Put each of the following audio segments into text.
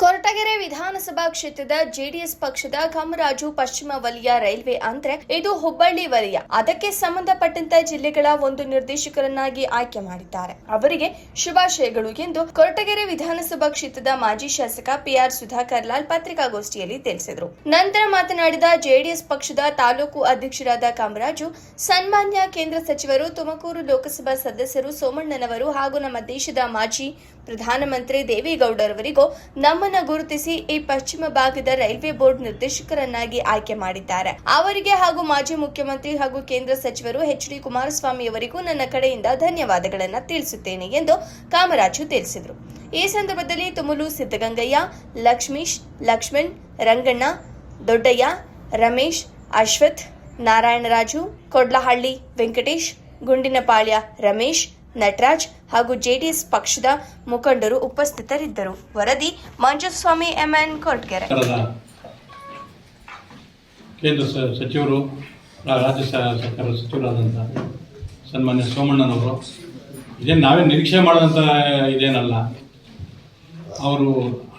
ಕೊರಟಗೆರೆ ವಿಧಾನಸಭಾ ಕ್ಷೇತ್ರದ ಜೆಡಿಎಸ್ ಪಕ್ಷದ ಕಮರಾಜು ಪಶ್ಚಿಮ ವಲಯ ರೈಲ್ವೆ ಅಂದ್ರೆ ಇದು ಹುಬ್ಬಳ್ಳಿ ವಲಯ. ಅದಕ್ಕೆ ಸಂಬಂಧಪಟ್ಟಂತ ಜಿಲ್ಲೆಗಳ ಒಂದು ನಿರ್ದೇಶಕರನ್ನಾಗಿ ಆಯ್ಕೆ ಮಾಡಿದ್ದಾರೆ. ಅವರಿಗೆ ಶುಭಾಶಯಗಳು. ಎಂದು ಕೊರಟಗೆರೆ ವಿಧಾನಸಭಾ ಕ್ಷೇತ್ರದ ಮಾಜಿ ಶಾಸಕ ಪಿಆರ್ ಸುಧಾಕರ್ ಲಾಲ್ ಪತ್ರಿಕಾಗೋಷ್ಠಿಯಲ್ಲಿ ತಿಳಿಸಿದರು. ನಂತರ ಮಾತನಾಡಿದ ಜೆಡಿಎಸ್ ಪಕ್ಷದ ತಾಲೂಕು ಅಧ್ಯಕ್ಷರಾದ ಕಾಮರಾಜು, ಸನ್ಮಾನ್ಯ ಕೇಂದ್ರ ಸಚಿವರು ತುಮಕೂರು ಲೋಕಸಭಾ ಸದಸ್ಯರು ಸೋಮಣ್ಣನವರು ಹಾಗೂ ನಮ್ಮ ದೇಶದ ಮಾಜಿ ಪ್ರಧಾನಮಂತ್ರಿ ದೇವೇಗೌಡರವರಿಗೂ ನಮ್ಮನ್ನ ಗುರುತಿಸಿ ಈ ಪಶ್ಚಿಮ ಭಾಗದ ರೈಲ್ವೆ ಬೋರ್ಡ್ ನಿರ್ದೇಶಕರನ್ನಾಗಿ ಆಯ್ಕೆ ಮಾಡಿದ್ದಾರೆ. ಅವರಿಗೆ ಹಾಗೂ ಮಾಜಿ ಮುಖ್ಯಮಂತ್ರಿ ಹಾಗೂ ಕೇಂದ್ರ ಸಚಿವರು ಎಚ್ ಡಿ ಕುಮಾರಸ್ವಾಮಿ ಅವರಿಗೂ ನನ್ನ ಕಡೆಯಿಂದ ಧನ್ಯವಾದಗಳನ್ನು ತಿಳಿಸುತ್ತೇನೆ ಎಂದು ಕಾಮರಾಜು ತಿಳಿಸಿದರು. ಈ ಸಂದರ್ಭದಲ್ಲಿ ತುಮಲು ಸಿದ್ದಗಂಗಯ್ಯ ಲಕ್ಷ್ಮೀಶ್, ಲಕ್ಷ್ಮಣ್, ರಂಗಣ್ಣ, ದೊಡ್ಡಯ್ಯ, ರಮೇಶ್, ಅಶ್ವಥ್, ನಾರಾಯಣರಾಜು, ಕೊಡ್ಲಹಳ್ಳಿ, ವೆಂಕಟೇಶ್, ಗುಂಡಿನಪಾಳ್ಯ, ರಮೇಶ್ ನಟರಾಜ್ ಹಾಗೂ ಜೆಡಿಎಸ್ ಪಕ್ಷದ ಮುಖಂಡರು ಉಪಸ್ಥಿತರಿದ್ದರು. ವರದಿ ಮಂಜುಸ್ವಾಮಿ, ಎಂಎನ್ ಕೊಟ್ಗೆರೆ. ಕೇಂದ್ರ ಸಚಿವರು ರಾಜ್ಯ ಸರ್ಕಾರ ಸಚಿವರಾದಂಥ ಸನ್ಮಾನ್ಯ ಸೋಮಣ್ಣನವರು, ಇದೇನು ನಾವೇ ನಿರೀಕ್ಷೆ ಮಾಡೋದಂಥ ಇದೇನಲ್ಲ. ಅವರು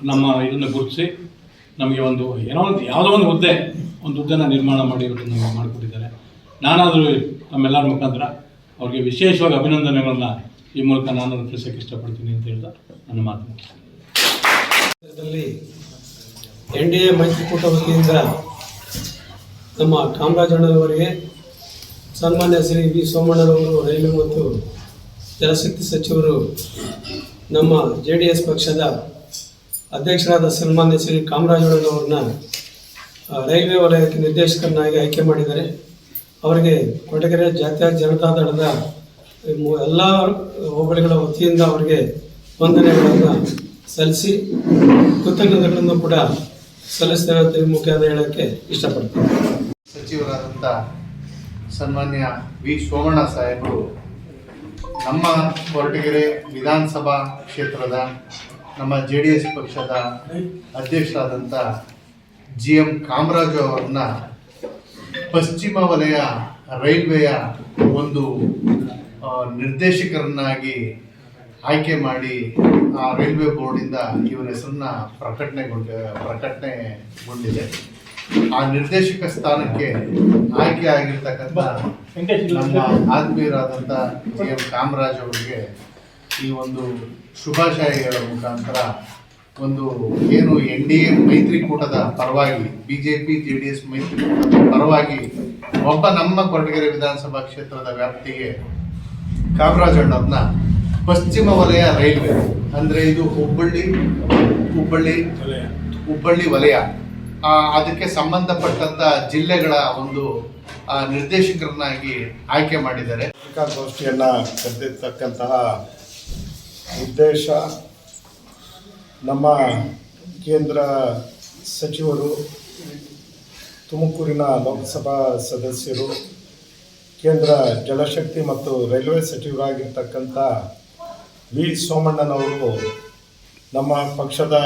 ನಮ್ಮ ಇದನ್ನು ಗುರುತಿಸಿ ನಮಗೆ ಒಂದು ಏನೋ ಒಂದು ಯಾವುದೋ ಒಂದು ಹುದ್ದೆ, ಒಂದು ಹುದ್ದೆನ ನಿರ್ಮಾಣ ಮಾಡಿ ನಮಗೆ ಮಾಡಿಕೊಟ್ಟಿದ್ದಾರೆ. ನಾನಾದರೂ ನಮ್ಮೆಲ್ಲರ ಮುಖಾಂತರ ಅವ್ರಿಗೆ ವಿಶೇಷವಾಗಿ ಅಭಿನಂದನೆಗಳನ್ನ ಈ ಮೂಲಕ ನಾನು ಅರ್ಪಿಸಕ್ಕೆ ಇಷ್ಟಪಡ್ತೀನಿ ಅಂತ ಹೇಳ್ದ ನನ್ನ ಮಾತು ಎನ್ ಡಿ ಎ ಮೈತ್ರಿಕೂಟ ವತಿಯಿಂದ ನಮ್ಮ ಕಾಮರಾಜಣ್ಣನವರಿಗೆ ಸನ್ಮಾನ್ಯ ಶ್ರೀ ವಿ ಸೋಮಣ್ಣನವರು, ರೈಲ್ವೆ ಮತ್ತು ಜಲಶಕ್ತಿ ಸಚಿವರು, ನಮ್ಮ ಜೆ ಡಿ ಎಸ್ ಪಕ್ಷದ ಅಧ್ಯಕ್ಷರಾದ ಸನ್ಮಾನ್ಯ ಶ್ರೀ ಕಾಮರಾಜಣ್ಣನವ್ರನ್ನ ರೈಲ್ವೆ ವಲಯಕ್ಕೆ ನಿರ್ದೇಶಕರನ್ನಾಗಿ ಆಯ್ಕೆ ಮಾಡಿದ್ದಾರೆ. ಅವರಿಗೆ ಕೊಟಗೆರೆ ಜಾತ್ಯ ಜನತಾ ದಳದ ಎಲ್ಲ ಹೋಬಳಿಗಳ ವತಿಯಿಂದ ಅವರಿಗೆ ವಂದನೆಗಳನ್ನು ಸಲ್ಲಿಸಿ, ಕೃತಜ್ಞತೆಗಳನ್ನು ಕೂಡ ಈ ಮುಖಾಂತರ ಹೇಳೋಕ್ಕೆ ಇಷ್ಟಪಡ್ತೀನಿ. ಸಚಿವರಾದಂಥ ಸನ್ಮಾನ್ಯ ವಿ ಸೋಮಣ್ಣ ಸಾಹೇಬರು, ನಮ್ಮ ಕೊರಟಗೆರೆ ವಿಧಾನಸಭಾ ಕ್ಷೇತ್ರದ, ನಮ್ಮ ಜೆ ಡಿ ಎಸ್ ಪಕ್ಷದ ಅಧ್ಯಕ್ಷರಾದಂಥ ಜಿ ಎಂ ಕಾಮರಾಜು ಅವರನ್ನ ಪಶ್ಚಿಮ ವಲಯ ರೈಲ್ವೆಯ ಒಂದು ನಿರ್ದೇಶಕರನ್ನಾಗಿ ಆಯ್ಕೆ ಮಾಡಿ ಆ ರೈಲ್ವೆ ಬೋರ್ಡಿಂದ ಇವರ ಹೆಸರನ್ನ ಪ್ರಕಟಣೆಗೊಂಡ ಪ್ರಕಟಣೆಗೊಂಡಿದೆ ಆ ನಿರ್ದೇಶಕ ಸ್ಥಾನಕ್ಕೆ ಆಯ್ಕೆ ಆಗಿರ್ತಕ್ಕಂಥ ನಮ್ಮ ಆತ್ಮೀಯರಾದಂಥ ಜಿ ಎಂ ಕಾಮರಾಜ್ ಅವರಿಗೆ ಈ ಒಂದು ಶುಭಾಶಯಗಳ ಮುಖಾಂತರ ಒಂದು ಏನು ಎನ್ ಡಿ ಎ ಮೈತ್ರಿಕೂಟದ ಪರವಾಗಿ, ಬಿಜೆಪಿ, ಜೆ ಡಿ ಎಸ್ ಮೈತ್ರಿಕೂಟದ ಪರವಾಗಿ ಒಬ್ಬ ನಮ್ಮ ಕೊರಟಗೆರೆ ವಿಧಾನಸಭಾ ಕ್ಷೇತ್ರದ ವ್ಯಾಪ್ತಿಗೆ ಕಾಮರಾಜಣ್ಣವ್ರನ್ನ ಪಶ್ಚಿಮ ವಲಯ ರೈಲ್ವೆ, ಅಂದರೆ ಇದು ಹುಬ್ಬಳ್ಳಿ ಹುಬ್ಬಳ್ಳಿ ಹುಬ್ಬಳ್ಳಿ ವಲಯ. ಅದಕ್ಕೆ ಸಂಬಂಧಪಟ್ಟಂತ ಜಿಲ್ಲೆಗಳ ಒಂದು ನಿರ್ದೇಶಕರನ್ನಾಗಿ ಆಯ್ಕೆ ಮಾಡಿದ್ದಾರೆ. ಪತ್ರಿಕಾಗೋಷ್ಠಿಯನ್ನು ಕರೆದಿರ್ತಕ್ಕಂತಹ ಉದ್ದೇಶ ನಮ್ಮ ಕೇಂದ್ರ ಸಚಿವರು ತುಮಕೂರಿನ ಲೋಕಸಭಾ ಸದಸ್ಯರು, ಕೇಂದ್ರ ಜಲಶಕ್ತಿ ಮತ್ತು ರೈಲ್ವೆ ಸಚಿವರಾಗಿರ್ತಕ್ಕಂಥ ವಿ. ಸೋಮಣ್ಣನವರು ನಮ್ಮ ಪಕ್ಷದ,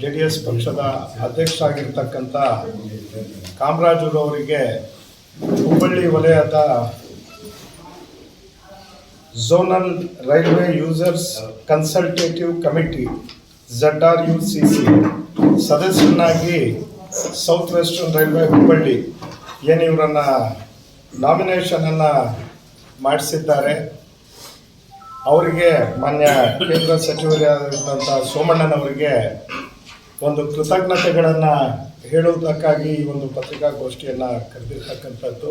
ಜೆ ಡಿ ಎಸ್ ಪಕ್ಷದ ಅಧ್ಯಕ್ಷ ಆಗಿರ್ತಕ್ಕಂಥ ಕಾಮರಾಜರವರಿಗೆ ಹುಬ್ಬಳ್ಳಿ ವಲಯದ zonal railway users consultative committee Z R U C C ಸದಸ್ಯನಾಗಿ south western railway Hubballi ಏನು ಇವರನ್ನು ನಾಮಿನೇಷನನ್ನು ಮಾಡಿಸಿದ್ದಾರೆ. ಅವರಿಗೆ ಮಾನ್ಯ ಕೇಂದ್ರ ಸಚಿವರಾದಂಥ ಸೋಮಣ್ಣನವರಿಗೆ ಒಂದು ಕೃತಜ್ಞತೆಗಳನ್ನು ಹೇಳುವುದಕ್ಕಾಗಿ ಈ ಒಂದು ಪತ್ರಿಕಾಗೋಷ್ಠಿಯನ್ನು ಕರೆದಿರ್ತಕ್ಕಂಥದ್ದು.